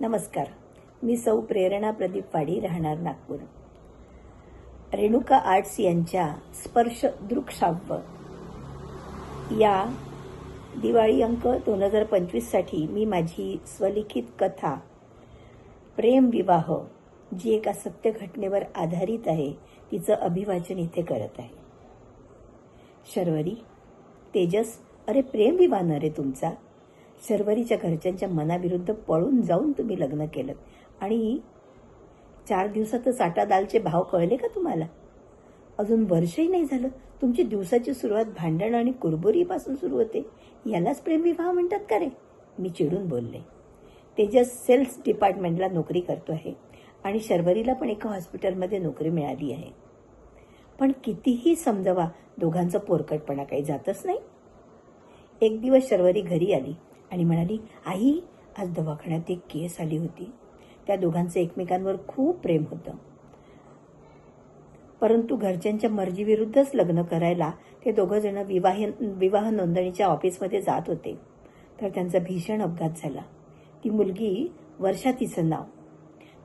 नमस्कार. मी सौ प्रेरणा प्रदीप वाडी राहणार नागपूर. रेणुका आर्ट्स यांच्या स्पर्श दृक्श्राव्य. या दिवाळी अंक दोन हजार पंचवीससाठी मी माझी स्वलिखित कथा प्रेम विवाह जी एका सत्य घटनेवर आधारित आहे तिचं अभिवाचन इथे करत आहे. शर्वरी तेजस अरे प्रेम विवाह न रे तुमचा. शर्वरीच्या घरच्यांच्या मनाविरुद्ध पळून जाऊन तुम्ही लग्न केलं. आणि चार दिवसातच आटा दालचे भाव कळले का तुम्हाला? अजून वर्षही नाही झालं. तुमची दिवसाची सुरुवात भांडण आणि कुरबुरीपासून सुरू होते. यालाच प्रेमविवाह म्हणतात का रे? मी चिडून बोलले. तेजस सेल्स डिपार्टमेंटला नोकरी करतो आहे आणि शर्वरीला पण एका हॉस्पिटलमध्ये नोकरी मिळाली आहे. पण कितीही समजवा दोघांचा पोरकटपणा काही जातच नाही. एक दिवस शर्वरी घरी आली. आणि म्हणाली आई आज दवाखान्यात एक केस आली होती. त्या दोघांचं एकमेकांवर खूप प्रेम होतं. परंतु घरच्यांच्या मर्जीविरुद्धच लग्न करायला ते दोघंजणं विवाह विवाह नोंदणीच्या ऑफिसमध्ये जात होते. तर त्यांचा भीषण अपघात झाला. ती मुलगी वर्षा तिचं नाव.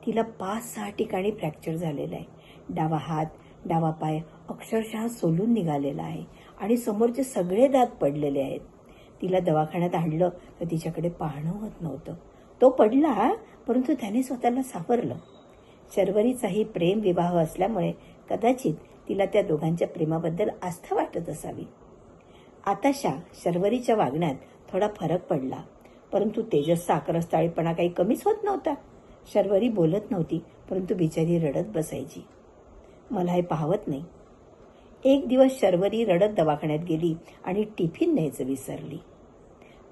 तिला पाच सहा ठिकाणी फ्रॅक्चर झालेलं आहे. डावा हात डावा पाय अक्षरशः सोलून निघालेला आहे आणि समोरचे सगळे दात पडलेले आहेत. तिला दवाखान्यात आणलं तर तिच्याकडे पाहणं होत नव्हतं. तो पडला परंतु त्याने स्वतःला सावरलं. शर्वरीचाही प्रेम विवाह असल्यामुळे कदाचित तिला त्या दोघांच्या प्रेमाबद्दल आस्था वाटत असावी. आताशा शर्वरीच्या वागण्यात थोडा फरक पडला परंतु तेजसचा आक्रस्ताळीपणा काही कमीच होत नव्हता. शर्वरी बोलत नव्हती परंतु बिचारी रडत बसायची. मला हे पाहवत नाही. एक दिवस शर्वरी रडत दवाखान्यात गेली आणि टिफिन न्यायचं विसरली.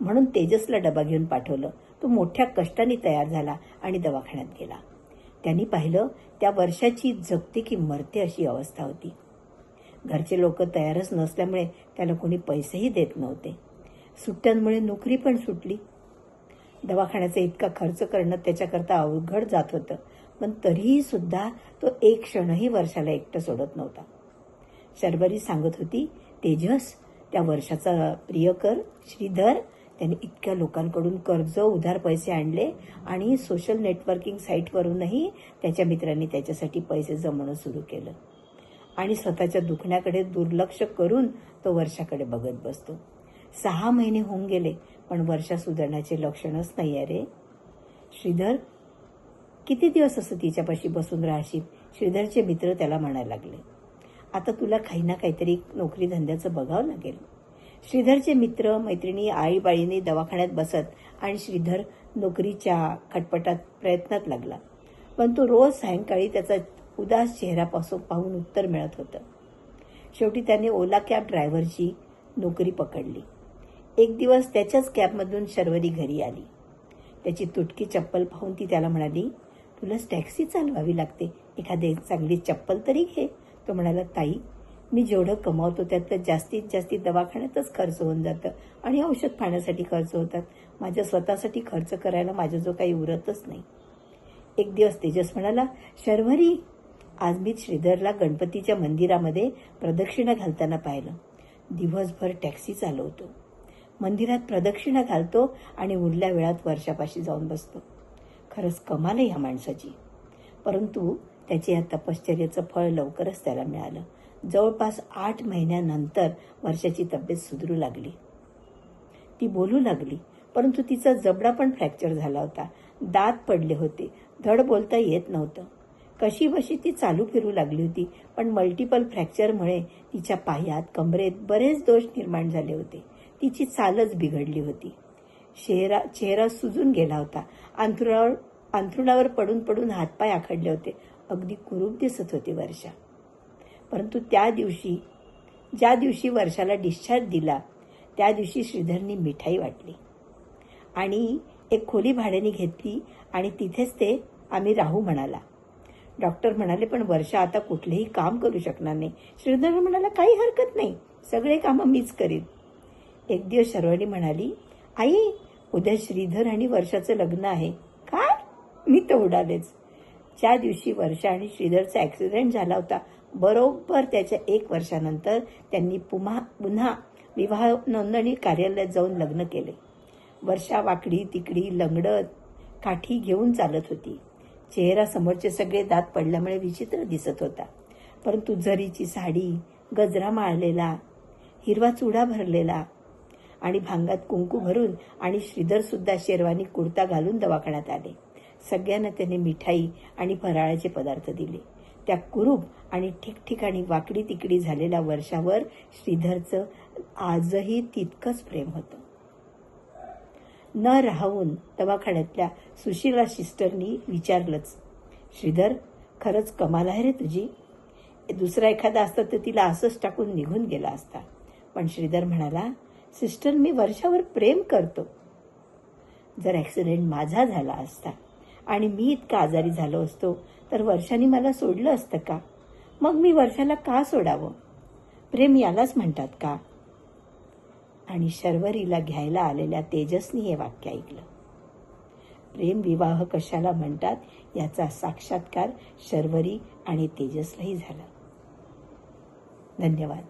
म्हणून तेजसला डबा घेऊन पाठवलं. तो मोठ्या कष्टाने तयार झाला आणि दवाखान्यात गेला. त्यांनी पाहिलं त्या वर्षाची जगते की मरते अशी अवस्था होती. घरचे लोक तयारच नसल्यामुळे त्याला कोणी पैसेही देत नव्हते. सुट्ट्यांमुळे नोकरी पण सुटली. दवाखान्याचा इतका खर्च करणं त्याच्याकरता अवघड जात होतं. पण तरीही सुद्धा तो एक क्षणही वर्षाला एकटं सोडत नव्हता. शर्वरी सांगत होती तेजस त्या वर्षाचा प्रियकर श्रीधर. त्याने इतक्या लोकांकडून कर्ज उधार पैसे आणले आणि सोशल नेटवर्किंग साईटवरूनही त्याच्या मित्रांनी त्याच्यासाठी पैसे जमवणं सुरू केलं. आणि स्वतःच्या दुखण्याकडे दुर्लक्ष करून तो वर्षाकडे बघत बसतो. सहा महिने होऊन गेले पण वर्षा सुधारण्याचे लक्षणच नाही आहे रे. श्रीधर किती दिवस असं तिच्यापाशी बसून राहशील? श्रीधरचे मित्र त्याला म्हणायला लागले. आता तुला काही ना काहीतरी नोकरी धंद्याचं बघावं लागेल. श्रीधरचे मित्र मैत्रिणी आईबाळीने दवाखान्यात बसत आणि श्रीधर नोकरीच्या खटपटात प्रयत्नात लागला. पण तो रोज सायंकाळी त्याचा उदास चेहऱ्यापासून पाहून उत्तर मिळत होतं. शेवटी त्याने ओला कॅब ड्रायव्हरची नोकरी पकडली. एक दिवस त्याच्याच कॅबमधून शर्वरी घरी आली. त्याची तुटकी चप्पल पाहून ती त्याला म्हणाली तुलाच टॅक्सी चालवावी लागते. एखादी चांगली चप्पल तरी घे. तो म्हणाला ताई मी जेवढं कमावतो त्यातलं जास्तीत जास्ती दवाखान्यातच खर्च होऊन जातं आणि औषध पाण्यासाठी खर्च होतात. माझ्या स्वतःसाठी खर्च करायला माझं जो काही उरतच नाही. एक दिवस तेजस म्हणाला शर्वरी. आज मी श्रीधरला गणपतीच्या मंदिरामध्ये प्रदक्षिणा घालताना पाहिलं. दिवसभर टॅक्सी चालवतो. मंदिरात प्रदक्षिणा घालतो आणि उरल्या वेळात वर्षापाशी जाऊन बसतो. खरंच कमाल आहे ह्या माणसाची. परंतु त्याचे या तपश्चर्याचं फळ लवकरच त्याला मिळालं. जवळपास आठ महिन्यानंतर वर्षाची तब्येत सुधरू लागली. ती बोलू लागली परंतु तिचा जबडा पण फ्रॅक्चर झाला होता. दात पडले होते. धड बोलता येत नव्हतं. कशी बशी ती चालू फिरू लागली होती पण मल्टिपल फ्रॅक्चरमुळे तिच्या पायात कमरेत बरेच दोष निर्माण झाले होते. तिची चालच बिघडली होती. चेहरा चेहरा सुजून गेला होता. अंथरुणावर अंथरुणावर पडून पडून हातपाय आखडले होते. अगदी कुरूप दिसत होती वर्षा. परंतु त्या दिवशी ज्या दिवशी वर्षाला डिस्चार्ज दिला त्या दिवशी श्रीधरनी मिठाई वाटली. आणि एक खोली भाड्याने घेतली आणि तिथेच ते आम्ही राहू म्हणाला. डॉक्टर म्हणाले पण वर्षा आता कुठलेही काम करू शकणार नाही. श्रीधर म्हणाला काही हरकत नाही. सगळे कामं मीच करीन. एक दिवस शर्वणी म्हणाली आई उद्या श्रीधर आणि वर्षाचं लग्न आहे. काय? मी तर उडालेच. ज्या दिवशी वर्षा आणि श्रीधरचा ॲक्सिडेंट झाला होता. बरोबर त्याच्या एक वर्षानंतर त्यांनी पुन्हा पुन्हा विवाह नोंदणी कार्यालयात जाऊन लग्न केले. वर्षा वाकडी तिकडी लंगडत काठी घेऊन चालत होती. चेहरा समोरचे सगळे दात पडल्यामुळे विचित्र दिसत होता. परंतु झरीची साडी गजरा माळलेला हिरवा चुडा भरलेला आणि भांगात कुंकू भरून आणि श्रीधरसुद्धा शेरवानी कुर्ता घालून दवाखान्यात आले. सगळ्यांना त्याने मिठाई आणि फराळाचे पदार्थ दिले. त्या कुरूप आणि ठिकठिकाणी वाकडी तिकडी झालेल्या वर्षावर श्रीधरचं आजही तितकंच प्रेम होतं. न राहून दवाखान्यातल्या सुशीला सिस्टरनी विचारलंच श्रीधर खरंच कमाल आहे रे तुझी. दुसरा एखादा असता तर तिला असंच टाकून निघून गेला असता. पण श्रीधर म्हणाला सिस्टर मी वर्षावर प्रेम करतो. जर ॲक्सिडेंट माझा झाला असता आणि मी इतका आजारी झालो असतो तर वर्षाने मला सोडलं असतं का? मग मी वर्षाला का सोडावं? प्रेम यालाच म्हणतात का? आणि शर्वरीला घ्यायला आलेल्या तेजसनी हे वाक्य ऐकलं. प्रेम विवाह कशाला म्हणतात याचा साक्षात्कार शर्वरी आणि तेजसलाही झाला. धन्यवाद.